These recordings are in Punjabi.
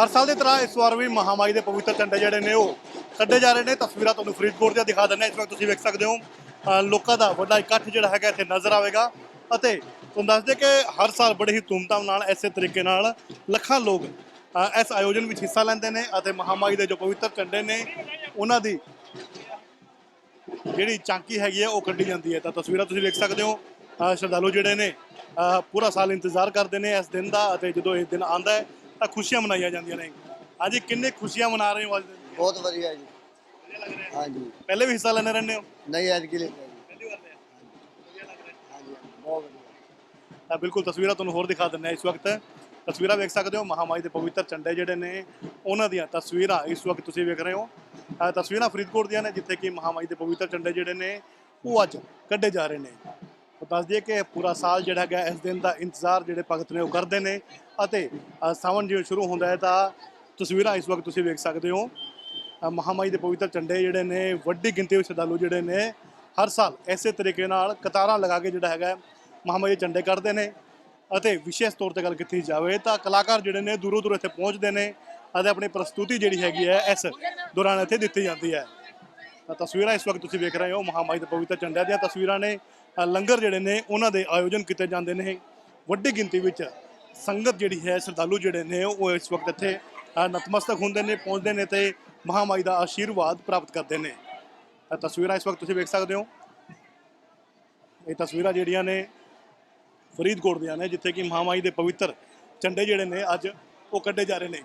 ਹਰ ਸਾਲ ਦੀ ਤਰ੍ਹਾਂ ਇਸ ਵਾਰ ਵੀ ਮਹਾਮਾਈ ਦੇ ਪਵਿੱਤਰ ਝੰਡੇ ਜਿਹੜੇ ਨੇ ਉਹ ਕੱਢੇ ਜਾ ਰਹੇ ਨੇ। ਤਸਵੀਰਾਂ ਤੁਹਾਨੂੰ ਫਰੀਦਕੋਟ ਦੀਆਂ ਦਿਖਾ ਦਿੰਦੇ ਹਾਂ, ਇਸ ਵਕਤ ਤੁਸੀਂ ਵੇਖ ਸਕਦੇ ਹੋ। ਲੋਕਾਂ ਦਾ ਵੱਡਾ ਇਕੱਠ ਜਿਹੜਾ ਹੈਗਾ ਇੱਥੇ ਨਜ਼ਰ ਆਵੇਗਾ ਅਤੇ ਤੁਹਾਨੂੰ ਦੱਸਦੇ ਕਿ ਹਰ ਸਾਲ ਬੜੇ ਹੀ ਧੂਮਧਾਮ ਨਾਲ ਐਸੇ ਤਰੀਕੇ ਨਾਲ ਲੱਖਾਂ ਲੋਕ ਇਸ ਆਯੋਜਨ ਵਿੱਚ ਹਿੱਸਾ ਲੈਂਦੇ ਨੇ ਅਤੇ ਮਹਾਮਾਈ ਦੇ ਜੋ ਪਵਿੱਤਰ ਝੰਡੇ ਨੇ ਉਹਨਾਂ ਦੀ ਜਿਹੜੀ ਚਾਂਕੀ ਹੈਗੀ ਹੈ ਉਹ ਕੱਢੀ ਜਾਂਦੀ ਹੈ। ਤਾਂ ਤਸਵੀਰਾਂ ਤੁਸੀਂ ਵੇਖ ਸਕਦੇ ਹੋ ਸ਼ਰਧਾਲੂ ਜਿਹੜੇ ਨੇ ਪੂਰਾ ਸਾਲ ਇੰਤਜ਼ਾਰ ਕਰਦੇ ਨੇ ਇਸ ਦਿਨ ਦਾ ਅਤੇ ਜਦੋਂ ਇਹ ਦਿਨ ਆਉਂਦਾ ਹੈ ਤਾਂ ਖੁਸ਼ੀਆਂ ਮਨਾਈਆਂ ਜਾਂਦੀਆਂ ਨੇ। ਅੱਜ ਕਿੰਨੇ ਖੁਸ਼ੀਆਂ ਮਨਾ ਰਹੇ ਹੋ ਅੱਜ? ਦਿਨ? ਬਹੁਤ ਵਧੀਆ ਜੀ। ਹਾਂਜੀ। ਪਹਿਲੇ ਵੀ ਹਿੱਸਾ ਲੈਣੇ ਰਹਿੰਦੇ ਹੋ? ਨਹੀਂ ਲੈ ਕੇ। ਹਾਂਜੀ ਬਹੁਤ ਵਧੀਆ। ਤਾਂ ਬਿਲਕੁਲ ਤਸਵੀਰਾਂ ਤੁਹਾਨੂੰ ਹੋਰ ਦਿਖਾ ਦਿੰਦੇ ਹਾਂ ਇਸ ਵਕਤ। ਤਸਵੀਰਾਂ ਵੇਖ ਸਕਦੇ ਹੋ ਮਹਾਮਾਈ ਦੇ ਪਵਿੱਤਰ ਝੰਡੇ ਜਿਹੜੇ ਨੇ ਉਹਨਾਂ ਦੀਆਂ ਤਸਵੀਰਾਂ ਇਸ ਵਕਤ ਤੁਸੀਂ ਵੇਖ ਰਹੇ ਹੋ। ਤਸਵੀਰਾਂ ਫਰੀਦਕੋਟ ਦੀਆਂ ਨੇ ਜਿੱਥੇ ਕਿ ਮਹਾਮਾਈ ਦੇ ਪਵਿੱਤਰ ਝੰਡੇ ਜਿਹੜੇ ਨੇ ਉਹ ਅੱਜ ਕੱਢੇ ਜਾ ਰਹੇ ਨੇ। ਦੱਸ ਦਈਏ ਕਿ ਪੂਰਾ ਸਾਲ ਜਿਹੜਾ ਹੈਗਾ ਇਸ ਦਿਨ ਦਾ ਇੰਤਜ਼ਾਰ ਜਿਹੜੇ ਭਗਤ ਨੇ ਉਹ ਕਰਦੇ ਨੇ ਅਤੇ ਸਾਵਣ ਜਿਵੇਂ ਸ਼ੁਰੂ ਹੁੰਦਾ ਹੈ ਤਾਂ ਤਸਵੀਰਾਂ ਇਸ ਵਕਤ ਤੁਸੀਂ ਵੇਖ ਸਕਦੇ ਹੋ। ਅਹ ਮਹਾਮਾਈ ਦੇ ਪਵਿੱਤਰ ਝੰਡੇ ਜਿਹੜੇ ਨੇ, ਵੱਡੀ ਗਿਣਤੀ ਵਿੱਚ ਸ਼ਰਧਾਲੂ ਜਿਹੜੇ ਨੇ, ਹਰ ਸਾਲ ਐਸੇ ਤਰੀਕੇ ਨਾਲ ਕਤਾਰਾਂ ਲਗਾ ਕੇ ਜਿਹੜਾ ਹੈਗਾ ਮਹਾਮਾਈ ਦੇ ਝੰਡੇ ਕੱਢਦੇ ਨੇ ਅਤੇ ਵਿਸ਼ੇਸ਼ ਤੌਰ ਤੇ ਗੱਲ ਕੀਤੀ ਜਾਵੇ ਤਾਂ ਕਲਾਕਾਰ ਜਿਹੜੇ ਨੇ ਦੂਰੋਂ ਦੂਰੋਂ ਇੱਥੇ ਪਹੁੰਚਦੇ ਨੇ ਅਤੇ ਆਪਣੀ ਪ੍ਰਸਤੁਤੀ ਜਿਹੜੀ ਹੈਗੀ ਹੈ ਇਸ ਦੌਰਾਨ ਇੱਥੇ ਦਿੱਤੀ ਜਾਂਦੀ ਹੈ। ਤਸਵੀਰਾਂ ਇਸ ਵਕਤ ਤੁਸੀਂ ਵੇਖ ਰਹੇ ਹੋ ਮਹਾਮਾਈ ਦੇ ਪਵਿੱਤਰ ਝੰਡਿਆਂ ਦੀਆਂ ਤਸਵੀਰਾਂ ਨੇ ਲੰਗਰ ਜਿਹੜੇ ਨੇ, ਉਹਨਾਂ ਦੇ ਆਯੋਜਨ ਕੀਤੇ ਜਾਂਦੇ ਨੇ। ਵੱਡੀ ਗਿਣਤੀ ਵਿੱਚ ਸੰਗਤ ਜਿਹੜੀ ਹੈ, ਸ਼ਰਧਾਲੂ ਜਿਹੜੇ ਨੇ, ਉਹ ਇਸ ਵਕਤ ਇੱਥੇ ਨਤਮਸਤਕ ਹੁੰਦੇ ਨੇ, ਪਹੁੰਚਦੇ ਨੇ ਤੇ ਮਹਾਮਾਈ ਦਾ ਆਸ਼ੀਰਵਾਦ ਪ੍ਰਾਪਤ ਕਰਦੇ ਨੇ। ਤਾਂ ਤਸਵੀਰਾਂ ਇਸ ਵਕਤ ਤੁਸੀਂ ਵੇਖ ਸਕਦੇ ਹੋ। ਇਹ ਤਸਵੀਰਾਂ ਜਿਹੜੀਆਂ ਨੇ ਫਰੀਦਕੋਟ ਦੀਆਂ ਨੇ, ਜਿੱਥੇ ਕਿ ਮਹਾਮਾਈ ਦੇ ਪਵਿੱਤਰ ਝੰਡੇ ਜਿਹੜੇ ਨੇ, ਅੱਜ ਉਹ ਕੱਢੇ ਜਾ ਰਹੇ ਨੇ।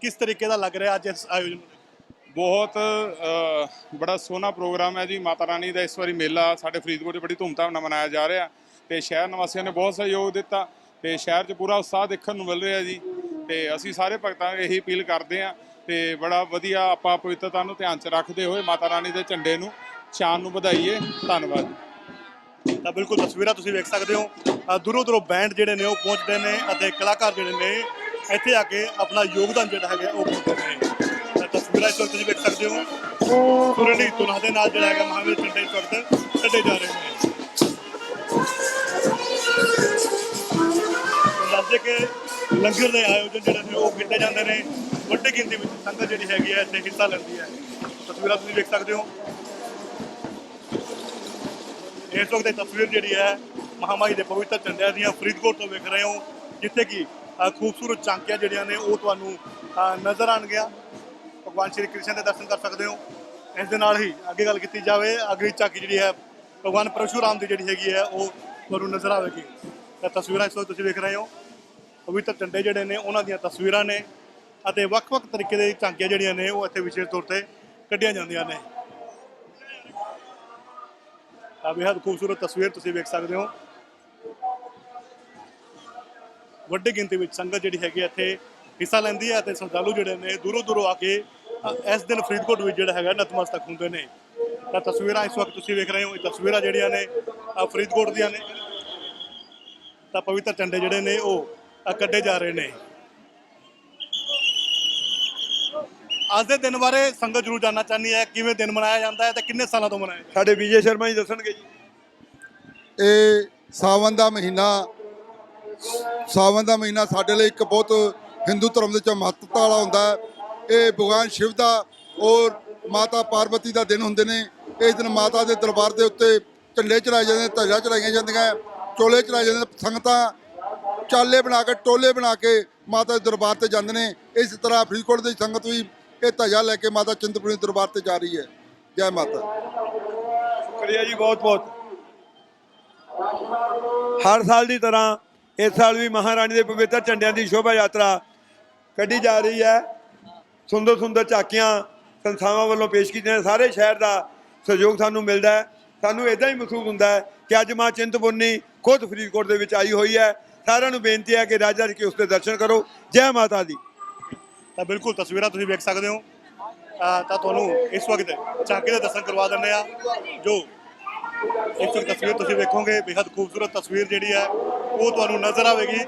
ਕਿਸ ਤਰੀਕੇ ਦਾ ਲੱਗ ਰਿਹਾ ਅੱਜ ਇਸ ਆਯੋਜਨ ਬਹੁਤ ਬੜਾ ਸੋਹਣਾ ਪ੍ਰੋਗਰਾਮ ਹੈ ਜੀ। ਮਾਤਾ ਰਾਣੀ ਦਾ ਇਸ ਵਾਰੀ ਮੇਲਾ ਸਾਡੇ ਫਰੀਦਕੋਟ 'ਚ ਬੜੀ ਧੂਮਧਾਮ ਨਾਲ ਮਨਾਇਆ ਜਾ ਰਿਹਾ। ਤੇ ਸ਼ਹਿਰ ਨਿਵਾਸੀਆਂ ਨੇ ਬਹੁਤ ਸਹਿਯੋਗ ਦਿੱਤਾ ਤੇ ਸ਼ਹਿਰ 'ਚ ਪੂਰਾ ਉਤਸ਼ਾਹ ਦੇਖਣ ਨੂੰ ਮਿਲ ਰਿਹਾ ਜੀ। ਤੇ ਅਸੀਂ ਸਾਰੇ ਭਗਤਾਂ ਨੂੰ ਇਹੀ ਅਪੀਲ ਕਰਦੇ ਹਾਂ ਤੇ ਬੜਾ ਵਧੀਆ ਆਪਾਂ ਪਵਿੱਤਰਤਾ ਨੂੰ ਧਿਆਨ 'ਚ ਰੱਖਦੇ ਹੋਏ ਮਾਤਾ ਰਾਣੀ ਦੇ ਝੰਡੇ ਨੂੰ ਸ਼ਾਨ ਨੂੰ ਵਧਾਈਏ। ਧੰਨਵਾਦ। ਤਾਂ ਬਿਲਕੁਲ ਤਸਵੀਰਾਂ ਤੁਸੀਂ ਵੇਖ ਸਕਦੇ ਹੋ। ਦੂਰੋਂ ਦੂਰੋਂ ਬੈਂਡ ਜਿਹੜੇ ਨੇ ਉਹ ਪਹੁੰਚਦੇ ਨੇ ਅਤੇ ਕਲਾਕਾਰ ਜਿਹੜੇ ਨੇ ਇੱਥੇ ਆ ਕੇ ਆਪਣਾ ਯੋਗਦਾਨ ਜਿਹੜਾ ਹੈਗਾ ਉਹ ਪਾਉਂਦੇ ਨੇ। ਤਾਂ ਇਸ ਵਕਤ ਤੁਸੀਂ ਵੇਖ ਸਕਦੇ ਹੋ ਸੁਰਲੀ ਤੁਨਾ ਦੇ ਨਾਲ ਜਿਹੜਾ ਹੈਗਾ ਮਹਾਵੀਰ ਝੰਡੇ ਇਸ ਵਕਤ ਕੱਢੇ ਜਾ ਰਹੇ ਨੇ। ਦੱਸਦੇ ਕਿ ਲੰਗਰ ਦੇ ਆਯੋਜਨ ਜਿਹੜੇ ਨੇ ਉਹ ਕੀਤੇ ਜਾਂਦੇ ਨੇ। ਵੱਡੀ ਗਿਣਤੀ ਵਿੱਚ ਸੰਗਤ ਜਿਹੜੀ ਹੈਗੀ ਹੈ ਇੱਥੇ ਹਿੱਸਾ ਲੈਂਦੀ ਹੈ। ਤਸਵੀਰਾਂ ਤੁਸੀਂ ਵੇਖ ਸਕਦੇ ਹੋ। ਇਸ ਵਕਤ ਇਹ ਤਸਵੀਰ ਜਿਹੜੀ ਹੈ ਮਹਾਮਾਈ ਦੇ ਪਵਿੱਤਰ ਝੰਡਿਆਂ ਦੀਆਂ ਫਰੀਦਕੋਟ ਤੋਂ ਵੇਖ ਰਹੇ ਹੋ ਜਿੱਥੇ ਕਿ ਖੂਬਸੂਰਤ ਚਾਂਕਿਆਂ ਜਿਹੜੀਆਂ ਨੇ ਉਹ ਤੁਹਾਨੂੰ ਅ, ਨਜ਼ਰ ਆਣਗੀਆਂ ਭਗਵਾਨ ਸ਼੍ਰੀ ਕ੍ਰਿਸ਼ਨ ਦੇ ਦਰਸ਼ਨ ਕਰ ਸਕਦੇ ਹੋ। ਇਸ ਦੇ ਨਾਲ ਹੀ ਅੱਗੇ ਗੱਲ ਕੀਤੀ ਜਾਵੇ, ਅਗਲੀ ਝਾਕੀ ਜਿਹੜੀ ਹੈ, ਭਗਵਾਨ ਪਰਸ਼ੂਰਾਮ ਦੀ ਜਿਹੜੀ ਹੈਗੀ ਹੈ, ਉਹ ਤੁਹਾਨੂੰ ਨਜ਼ਰ ਆਵੇਗੀ। ਤਾਂ ਤਸਵੀਰਾਂ ਇਸ ਵਕਤ ਤੁਸੀਂ ਵੇਖ ਰਹੇ ਹੋ। ਪਵਿੱਤਰ ਝੰਡੇ ਜਿਹੜੇ ਨੇ, ਉਹਨਾਂ ਦੀਆਂ ਤਸਵੀਰਾਂ ਨੇ ਅਤੇ ਵੱਖ-ਵੱਖ ਤਰੀਕੇ ਦੇ ਝਾਂਕੀਆਂ ਜਿਹੜੀਆਂ ਨੇ, ਉਹ ਇੱਥੇ ਵਿਸ਼ੇਸ਼ ਤੌਰ ਤੇ ਕੱਢੀਆਂ ਜਾਂਦੀਆਂ ਨੇ। ਤਾਂ ਬੇहद ਖੂਬਸੂਰਤ ਤਸਵੀਰ ਤੁਸੀਂ ਵੇਖ ਸਕਦੇ ਹੋ। ਵੱਡੀ ਗਿਣਤੀ ਵਿੱਚ ਸੰਗਤ ਜਿਹੜੀ ਹੈਗੀ ਹੈ, ਇੱਥੇ ਹਿੱਸਾ ਲੈਂਦੀ ਹੈ ਤੇ ਸ਼ਰਧਾਲੂ ਜਿਹੜੇ ਨੇ ਦੂਰੋਂ ਦੂਰੋਂ ਆ ਕੇ ਇਸ ਦਿਨ ਫਰੀਦਕੋਟ ਵਿੱਚ ਜਿਹੜਾ ਹੈਗਾ ਨਤਮਸਤਕ ਹੁੰਦੇ ਨੇ। ਤਾਂ ਤਸਵੀਰਾਂ ਇਸ ਵਕਤ ਤੁਸੀਂ ਵੇਖ ਰਹੇ ਹੋ ਇਹ ਤਸਵੀਰਾਂ ਜਿਹੜੀਆਂ ਨੇ ਫਰੀਦਕੋਟ ਦੀਆਂ ਨੇ। ਤਾਂ ਪਵਿੱਤਰ ਝੰਡੇ ਜਿਹੜੇ ਨੇ ਉਹ ਕੱਢੇ ਜਾ ਰਹੇ ਨੇ। ਅੱਜ ਦੇ ਦਿਨ ਬਾਰੇ ਸੰਗਤ ਜ਼ਰੂਰ ਜਾਣਨਾ ਚਾਹੁੰਦੀ ਹੈ ਕਿਵੇਂ ਦਿਨ ਮਨਾਇਆ ਜਾਂਦਾ ਹੈ ਤੇ ਕਿੰਨੇ ਸਾਲਾਂ ਤੋਂ ਮਨਾਇਆ ਸਾਡੇ ਵਿਜੇ ਸ਼ਰਮਾ ਜੀ ਦੱਸਣਗੇ ਜੀ। ਇਹ ਸਾਵਨ ਦਾ ਮਹੀਨਾ ਸਾਵਨ ਦਾ ਮਹੀਨਾ ਸਾਡੇ ਲਈ ਇੱਕ ਬਹੁਤ ਹਿੰਦੂ ਧਰਮ ਦੇ ਵਿੱਚ ਮਹੱਤਤਾ ਵਾਲਾ ਹੁੰਦਾ ਹੈ। ਇਹ ਭਗਵਾਨ ਸ਼ਿਵ ਦਾ ਔਰ ਮਾਤਾ ਪਾਰਵਤੀ ਦਾ ਦਿਨ ਹੁੰਦੇ ਨੇ। ਇਸ ਦਿਨ ਮਾਤਾ ਦੇ ਦਰਬਾਰ ਦੇ ਉੱਤੇ ਝੰਡੇ ਚੜਾਏ ਜਾਂਦੇ ਨੇ ਧੱਜਾ ਚੜਾਈਆਂ ਜਾਂਦੀਆਂ, ਚੋਲੇ ਚੜਾਏ ਜਾਂਦੇ ਨੇ, ਸੰਗਤਾਂ ਚਾਲੇ ਬਣਾ ਕੇ, ਟੋਲੇ ਬਣਾ ਕੇ ਮਾਤਾ ਦੇ ਦਰਬਾਰ ਤੇ ਜਾਂਦੇ ਨੇ। ਇਸ ਤਰ੍ਹਾਂ ਫਰੀਦਕੋਟ ਦੀ ਸੰਗਤ ਵੀ ਇਹ ਧਜ਼ਾ ਲੈ ਕੇ ਮਾਤਾ ਚਿੰਤਪੁਰਨੀ ਦਰਬਾਰ ਤੇ ਜਾ ਰਹੀ ਹੈ। ਜੈ ਮਾਤਾ। ਸ਼ੁਕਰੀਆ ਜੀ ਬਹੁਤ ਬਹੁਤ। ਹਰ ਸਾਲ ਦੀ ਤਰ੍ਹਾਂ ਇਸ ਸਾਲ ਵੀ ਮਹਾਰਾਣੀ ਦੇ ਪਵਿੱਤਰ ਝੰਡਿਆਂ ਦੀ ਸ਼ੋਭਾ ਯਾਤਰਾ ਕੱਢੀ ਜਾ ਰਹੀ ਹੈ। ਸੁੰਦਰ ਸੁੰਦਰ ਝਾਕੀਆਂ ਸੰਸਥਾਵਾਂ ਵੱਲੋਂ ਪੇਸ਼ ਕੀਤੀਆਂ ਸਾਰੇ ਸ਼ਹਿਰ ਦਾ ਸਹਿਯੋਗ ਸਾਨੂੰ ਮਿਲਦਾ ਹੈ। ਸਾਨੂੰ ਇਦਾਂ ਹੀ ਮਹਿਸੂਸ ਹੁੰਦਾ ਹੈ ਕਿ ਅੱਜ ਮਾਂ ਚਿੰਤਪੁਰਨੀ ਖੁਦ ਫਰੀਦਕੋਟ ਦੇ ਵਿੱਚ ਆਈ ਹੋਈ ਹੈ। ਸਾਰਿਆਂ ਨੂੰ ਬੇਨਤੀ ਹੈ ਕਿ ਰਾਜਾ ਜੀ ਕੇ ਉਸ ਦੇ ਦਰਸ਼ਨ ਕਰੋ। ਜੈ ਮਾਤਾ ਦੀ। ਤਾਂ ਬਿਲਕੁਲ ਤਸਵੀਰਾਂ ਤੁਸੀਂ ਵੇਖ ਸਕਦੇ ਹੋ। ਤਾਂ ਤੁਹਾਨੂੰ ਇਸ ਵਕਤ ਝਾਂਕੇ ਦੇ ਦਰਸ਼ਨ ਕਰਵਾ ਦਿੰਦੇ ਆ ਜੋ ਇਸ ਵਕਤ ਤਸਵੀਰ ਤੁਸੀਂ ਵੇਖੋਗੇ ਬੇहद ਖੂਬਸੂਰਤ ਤਸਵੀਰ ਜਿਹੜੀ ਹੈ, ਉਹ ਤੁਹਾਨੂੰ ਨਜ਼ਰ ਆਵੇਗੀ।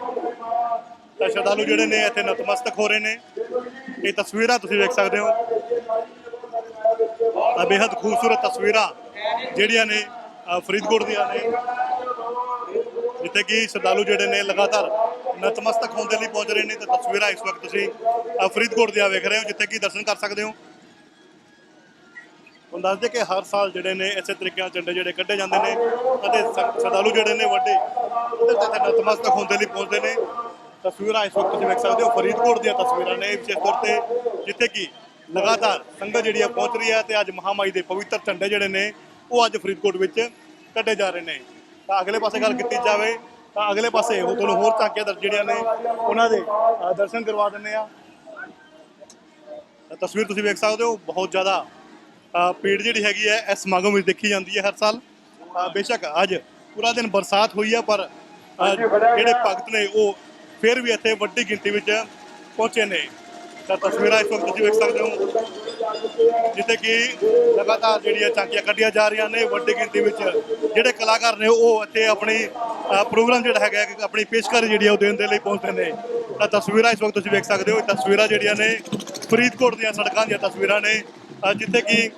ਤਾਂ ਸ਼ਰਧਾਲੂ ਜਿਹੜੇ ਨੇ ਇੱਥੇ ਨਤਮਸਤਕ ਹੋ ਰਹੇ ਨੇ। ਇਹ ਤਸਵੀਰਾਂ ਤੁਸੀਂ ਵੇਖ ਸਕਦੇ ਹੋ। ਤਾਂ ਬੇहद ਖੂਬਸੂਰਤ ਤਸਵੀਰਾਂ ਜਿਹੜੀਆਂ ਨੇ ਫਰੀਦਕੋਟ ਦੀਆਂ ਨੇ। ਜਿੱਥੇ ਕਿ ਸ਼ਰਧਾਲੂ ਜਿਹੜੇ ਨੇ ਲਗਾਤਾਰ ਨਤਮਸਤਕ ਹੋਣ ਦੇ ਲਈ ਪਹੁੰਚ ਰਹੇ ਨੇ ਤੇ ਤਸਵੀਰਾਂ ਇਸ ਵਕਤ ਤੁਸੀਂ ਫਰੀਦਕੋਟ ਦੀਆਂ ਵੇਖ ਰਹੇ ਹੋ, ਜਿੱਥੇ ਕਿ ਦਰਸ਼ਨ ਕਰ ਸਕਦੇ ਹੋ। ਤੁਹਾਨੂੰ ਦੱਸਦੇ ਕਿ ਹਰ ਸਾਲ ਜਿਹੜੇ ਨੇ ਇਸੇ ਤਰੀਕੇ ਨਾਲ ਝੰਡੇ ਜਿਹੜੇ ਕੱਢੇ ਜਾਂਦੇ ਨੇ ਅਤੇ ਸ਼ਰਧਾਲੂ ਜਿਹੜੇ ਨੇ ਵੱਡੇ ਉਹਦੇ ਤੇ ਨਤਮਸਤਕ ਹੋਣ ਦੇ ਲਈ ਪਹੁੰਚਦੇ ਨੇ। ਤਸਵੀਰਾਂ ਇਸ ਵਕਤ ਤੁਸੀਂ ਵੇਖ ਸਕਦੇ ਹੋ ਫਰੀਦਕੋਟ ਦੀਆਂ ਤਸਵੀਰਾਂ ਨੇ ਵਿਸ਼ੇਸ਼ ਤੌਰ ਤੇ ਜਿੱਥੇ ਕਿ ਲਗਾਤਾਰ ਸੰਗਤ ਜਿਹੜੀ ਆ ਪਹੁੰਚ ਰਹੀ ਹੈ ਤੇ ਅੱਜ ਮਹਾਮਾਈ ਦੇ ਪਵਿੱਤਰ ਝੰਡੇ ਜਿਹੜੇ ਨੇ ਉਹ ਅੱਜ ਫਰੀਦਕੋਟ ਵਿੱਚ ਕੱਢੇ ਜਾ ਰਹੇ ਨੇ। ਤਾਂ ਅਗਲੇ ਪਾਸੇ ਗੱਲ ਕੀਤੀ ਜਾਵੇ ਤਾਂ ਅਗਲੇ ਪਾਸੇ ਉਹ ਤੁਹਾਨੂੰ ਹੋਰ ਝਾਕੀਆਂ ਦਰ ਜਿਹੜੀਆਂ ਨੇ ਉਹਨਾਂ ਦੇ ਦਰਸ਼ਨ ਕਰਵਾ ਦਿੰਦੇ ਆ ਤਸਵੀਰ ਤੁਸੀਂ ਵੇਖ ਸਕਦੇ ਹੋ ਬਹੁਤ ਜ਼ਿਆਦਾ ਭੀੜ ਜਿਹੜੀ ਹੈਗੀ ਹੈ ਇਸ ਸਮਾਗਮ ਵਿੱਚ ਦੇਖੀ ਜਾਂਦੀ ਹੈ ਹਰ ਸਾਲ। ਬੇਸ਼ੱਕ ਅੱਜ ਪੂਰਾ ਦਿਨ ਬਰਸਾਤ ਹੋਈ ਹੈ ਪਰ ਜਿਹੜੇ ਭਗਤ ਨੇ ਉਹ ਫਿਰ ਵੀ ਇੱਥੇ ਵੱਡੀ ਗਿਣਤੀ ਵਿੱਚ ਪਹੁੰਚੇ ਨੇ। ਤਾਂ ਤਸਵੀਰਾਂ ਇਸ ਵਕਤ ਤੁਸੀਂ ਵੇਖ ਸਕਦੇ ਹੋ। ਜਿੱਥੇ ਕਿ ਲਗਾਤਾਰ ਜਿਹੜੀਆਂ ਝਾਂਕੀਆਂ ਕੱਢੀਆਂ ਜਾ ਰਹੀਆਂ ਨੇ, ਵੱਡੀ ਗਿਣਤੀ ਵਿੱਚ ਜਿਹੜੇ ਕਲਾਕਾਰ ਨੇ, ਉਹ ਇੱਥੇ ਆਪਣੀ ਪ੍ਰੋਗਰਾਮ ਜਿਹੜਾ ਹੈਗਾ ਆਪਣੀ ਪੇਸ਼ਕਾਰੀ ਜਿਹੜੀ ਹੈ ਉਹ ਦੇਣ ਦੇ ਲਈ ਪਹੁੰਚਦੇ ਨੇ। ਤਾਂ ਤਸਵੀਰਾਂ ਇਸ ਵਕਤ ਤੁਸੀਂ ਵੇਖ ਸਕਦੇ ਹੋ। ਤਸਵੀਰਾਂ ਜਿਹੜੀਆਂ ਨੇ, ਫਰੀਦਕੋਟ ਦੀਆਂ ਸੜਕਾਂ ਦੀਆਂ ਤਸਵੀਰਾਂ ਨੇ। ਜਿੱਥੇ ਕਿ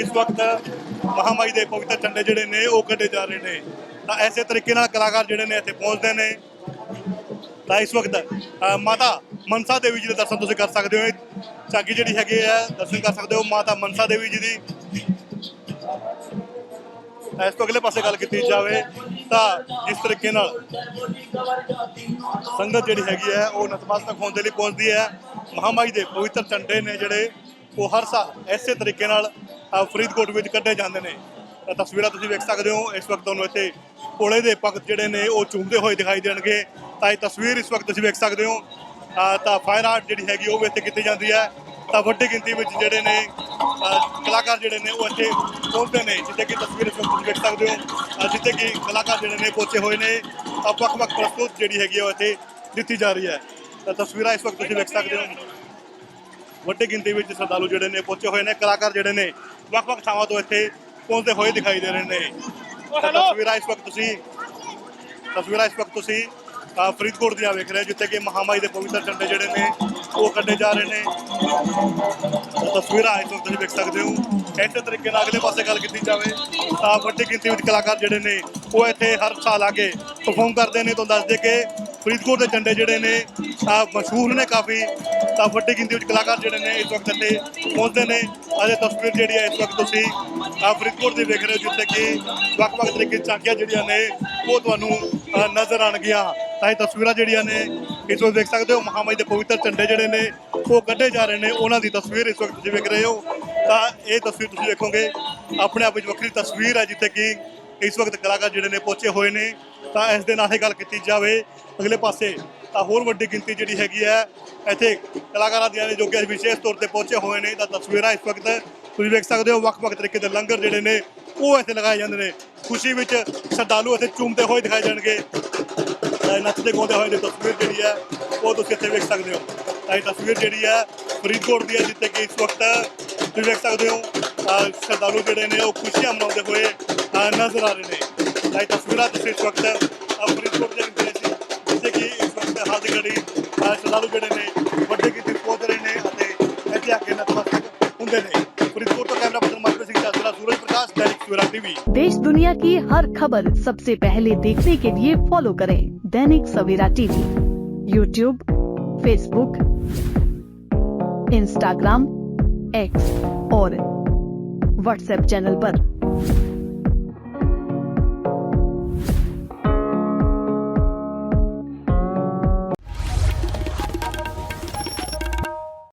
ਇਸ ਵਕਤ ਮਹਾਮਾਈ ਦੇ ਪਵਿੱਤਰ ਝੰਡੇ ਜਿਹੜੇ ਨੇ, ਉਹ ਕੱਢੇ ਜਾ ਰਹੇ ਨੇ। ਤਾਂ ਐਸੇ ਤਰੀਕੇ ਨਾਲ ਕਲਾਕਾਰ ਜਿਹੜੇ ਨੇ, ਇੱਥੇ ਪਹੁੰਚਦੇ ਨੇ। ਤਾਂ ਇਸ ਵਕਤ ਮਾਤਾ ਮਨਸਾ ਦੇਵੀ ਜੀ ਦੇ ਦਰਸ਼ਨ ਤੁਸੀਂ ਕਰ ਸਕਦੇ ਹੋ। ਇਹ ਜਿਹੜੀ ਹੈਗੀ ਹੈ, ਦਰਸ਼ਨ ਕਰ ਸਕਦੇ ਹੋ ਮਾਤਾ ਮਨਸਾ ਦੇਵੀ ਜੀ ਦੀ। ਇਸ ਤੋਂ ਅਗਲੇ ਪਾਸੇ ਗੱਲ ਕੀਤੀ ਜਾਵੇ ਤਾਂ ਜਿਸ ਤਰੀਕੇ ਨਾਲ ਸੰਗਤ ਜਿਹੜੀ ਹੈਗੀ ਹੈ, ਉਹ ਨਤਮਸਤਕ ਹੋਣ ਦੇ ਲਈ ਪਹੁੰਚਦੀ ਹੈ। ਮਹਾਮਾਈ ਦੇ ਪਵਿੱਤਰ ਝੰਡੇ ਨੇ ਜਿਹੜੇ, ਉਹ ਹਰ ਸਾਲ ਇਸੇ ਤਰੀਕੇ ਨਾਲ ਫਰੀਦਕੋਟ ਵਿੱਚ ਕੱਢੇ ਜਾਂਦੇ ਨੇ। ਤਸਵੀਰਾਂ ਤੁਸੀਂ ਵੇਖ ਸਕਦੇ ਹੋ। ਇਸ ਵਕਤ ਤੁਹਾਨੂੰ ਇੱਥੇ ਕੋਲੇ ਦੇ ਭਗਤ ਜਿਹੜੇ ਨੇ, ਉਹ ਚੁੰਮਦੇ ਹੋਏ ਦਿਖਾਈ ਦੇਣਗੇ। ਤਾਂ ਇਹ ਤਸਵੀਰ ਇਸ ਵਕਤ ਤੁਸੀਂ ਵੇਖ ਸਕਦੇ ਹੋ। ਤਾਂ ਫਾਇਰ ਆਰਟ ਜਿਹੜੀ ਹੈਗੀ, ਉਹ ਵੀ ਇੱਥੇ ਕੀਤੀ ਜਾਂਦੀ ਹੈ। ਤਾਂ ਵੱਡੀ ਗਿਣਤੀ ਵਿੱਚ ਜਿਹੜੇ ਨੇ ਕਲਾਕਾਰ ਜਿਹੜੇ ਨੇ, ਉਹ ਇੱਥੇ ਪਹੁੰਚਦੇ ਨੇ, ਜਿੱਥੇ ਕਿ ਤਸਵੀਰ ਇਸ ਵਕਤ ਤੁਸੀਂ ਵੇਖ ਸਕਦੇ ਹੋ। ਜਿੱਥੇ ਕਿ ਕਲਾਕਾਰ ਜਿਹੜੇ ਨੇ, ਪਹੁੰਚੇ ਹੋਏ ਨੇ। ਤਾਂ ਵੱਖ-ਵੱਖ ਪ੍ਰਸਤੁਤ ਜਿਹੜੀ ਹੈਗੀ ਆ ਉਹ ਇੱਥੇ ਦਿੱਤੀ ਜਾ ਰਹੀ ਹੈ। ਤਾਂ ਤਸਵੀਰਾਂ ਇਸ ਵਕਤ ਤੁਸੀਂ ਵੇਖ ਸਕਦੇ ਹੋ। ਵੱਡੀ ਗਿਣਤੀ ਵਿੱਚ ਸ਼ਰਧਾਲੂ ਜਿਹੜੇ ਨੇ, ਪਹੁੰਚੇ ਹੋਏ ਨੇ। ਕਲਾਕਾਰ ਜਿਹੜੇ ਨੇ, ਵੱਖ-ਵੱਖ ਥਾਵਾਂ ਤੋਂ ਇੱਥੇ ਪਹੁੰਚਦੇ ਹੋਏ ਦਿਖਾਈ ਦੇ ਰਹੇ ਨੇ। ਤਾਂ ਤਸਵੀਰਾਂ ਇਸ ਵਕਤ ਤੁਸੀਂ ਤਸਵੀਰਾਂ ਇਸ ਵਕਤ ਤੁਸੀਂ ਫਰੀਦਕੋਟ ਦੀਆਂ ਵੇਖ ਰਹੇ ਜਿੱਥੇ ਕਿ ਮਹਾਮਾਈ ਦੇ ਪਵਿੱਤਰ ਝੰਡੇ ਜਿਹੜੇ ਨੇ ਉਹ ਕੱਢੇ ਜਾ ਰਹੇ ਨੇ। ਤਸਵੀਰਾਂ ਇਸ ਵਕਤ ਤੁਸੀਂ ਵੇਖ ਸਕਦੇ ਹੋ। ਇਸੇ ਤਰੀਕੇ ਨਾਲ ਅਗਲੇ ਪਾਸੇ ਗੱਲ ਕੀਤੀ ਜਾਵੇ ਤਾਂ ਵੱਡੀ ਗਿਣਤੀ ਵਿੱਚ ਕਲਾਕਾਰ ਜਿਹੜੇ ਨੇ ਉਹ ਇੱਥੇ ਹਰ ਸਾਲ ਆ ਕੇ ਪਰਫਾਰਮ ਕਰਦੇ ਨੇ। ਤੁਹਾਨੂੰ ਦੱਸ ਦੇ ਕਿ ਫਰੀਦਕੋਟ ਦੇ ਝੰਡੇ ਜਿਹੜੇ ਨੇ ਆ ਮਸ਼ਹੂਰ ਨੇ ਕਾਫੀ, ਤਾਂ ਵੱਡੀ ਗਿਣਤੀ ਵਿੱਚ ਕਲਾਕਾਰ ਜਿਹੜੇ ਨੇ ਇਸ ਵਕਤ ਇੱਥੇ ਪਹੁੰਚਦੇ ਨੇ। ਅਤੇ ਤਸਵੀਰ ਜਿਹੜੀ ਹੈ ਇਸ ਵਕਤ ਤੁਸੀਂ ਆ ਫਰੀਦਕੋਟ ਦੀ ਵੇਖ ਰਹੇ ਹੋ, ਜਿੱਥੇ ਕਿ ਵੱਖ-ਵੱਖ ਤਰੀਕੇ ਦੀਆਂ ਝਾਕੀਆਂ ਜਿਹੜੀਆਂ ਨੇ, ਉਹ ਤੁਹਾਨੂੰ ਨਜ਼ਰ ਆਣਗੀਆਂ ਤਾਂ ਇਹ ਤਸਵੀਰਾਂ ਜਿਹੜੀਆਂ ਨੇ, ਇਸ ਵਕਤ ਦੇਖ ਸਕਦੇ ਹੋ ਮਹਾਮਾਈ ਦੇ ਪਵਿੱਤਰ ਝੰਡੇ ਜਿਹੜੇ ਨੇ, ਉਹ ਕੱਢੇ ਜਾ ਰਹੇ ਨੇ। ਉਹਨਾਂ ਦੀ ਤਸਵੀਰ ਇਸ ਵਕਤ ਤੁਸੀਂ ਵੇਖ ਰਹੇ ਹੋ। ਤਾਂ ਇਹ ਤਸਵੀਰ ਤੁਸੀਂ ਦੇਖੋਗੇ ਆਪਣੇ ਆਪ ਵਿੱਚ ਵੱਖਰੀ ਤਸਵੀਰ ਹੈ, ਜਿੱਥੇ ਕਿ ਇਸ ਵਕਤ ਕਲਾਕਾਰ ਜਿਹੜੇ ਨੇ ਪਹੁੰਚੇ ਹੋਏ ਨੇ, ਤਾਂ ਇਸ ਦੇ ਨਾਲ ਹੀ ਗੱਲ ਕੀਤੀ ਜਾਵੇ ਅਗਲੇ ਪਾਸੇ, ਤਾਂ ਹੋਰ ਵੱਡੀ ਗਿਣਤੀ ਜਿਹੜੀ ਹੈਗੀ ਹੈ, ਇੱਥੇ ਕਲਾਕਾਰਾਂ ਦੀਆਂ ਨੇ ਜੋ ਕਿ ਵਿਸ਼ੇਸ਼ ਤੌਰ ਤੇ ਪਹੁੰਚੇ ਹੋਏ ਨੇ, ਤਾਂ ਤਸਵੀਰਾਂ ਇਸ ਵਕਤ ਤੁਸੀਂ ਵੇਖ ਸਕਦੇ ਹੋ, ਵੱਖ-ਵੱਖ ਤਰੀਕੇ ਦੇ ਲੰਗਰ ਜਿਹੜੇ ਨੇ, ਉਹ ਇੱਥੇ ਲਗਾਏ ਜਾਂਦੇ ਨੇ। ਖੁਸ਼ੀ ਵਿੱਚ ਸ਼ਰਧਾਲੂ ਇੱਥੇ ਝੂਮਦੇ ਹੋਏ ਦਿਖਾਏ ਜਾਣਗੇ। ਨੱਚਦੇ ਗਾਉਂਦੇ ਹੋਏ ਦੀ ਤਸਵੀਰ ਜਿਹੜੀ ਹੈ, ਉਹ ਤੁਸੀਂ ਇੱਥੇ ਵੇਖ ਸਕਦੇ ਹੋ। ਤਾਂ ਇਹ ਤਸਵੀਰ ਜਿਹੜੀ ਹੈ, ਫਰੀਦਕੋਟ ਦੀ ਹੈ, ਜਿੱਥੇ ਕਿ ਇਸ ਵਕਤ ਤੁਸੀਂ ਵੇਖ ਸਕਦੇ ਹੋ, ਅਹ ਸ਼ਰਧਾਲੂ ਜਿਹੜੇ ਨੇ, ਉਹ ਖੁਸ਼ੀਆਂ ਮਨਾਉਂਦੇ ਹੋਏ नज़र आ रहे हैं। लाइक तस्वीर फक्त फरीदकोटच्या निमित्ताची जसे की फक्त हातगडी शलालूगडीने बड्डे की तिरपोदरेने आणि त्याची आखे नतमस्तक हुंदे नाही। फरीदकोट तो कैमरा पर्सन मात्र सिंह चाचला सूरज प्रकाश देश दुनिया की हर खबर सबसे पहले देखने के लिए फॉलो करें Dainik Savera TV. YouTube Facebook Instagram X और व्हाट्सएप चैनल पर।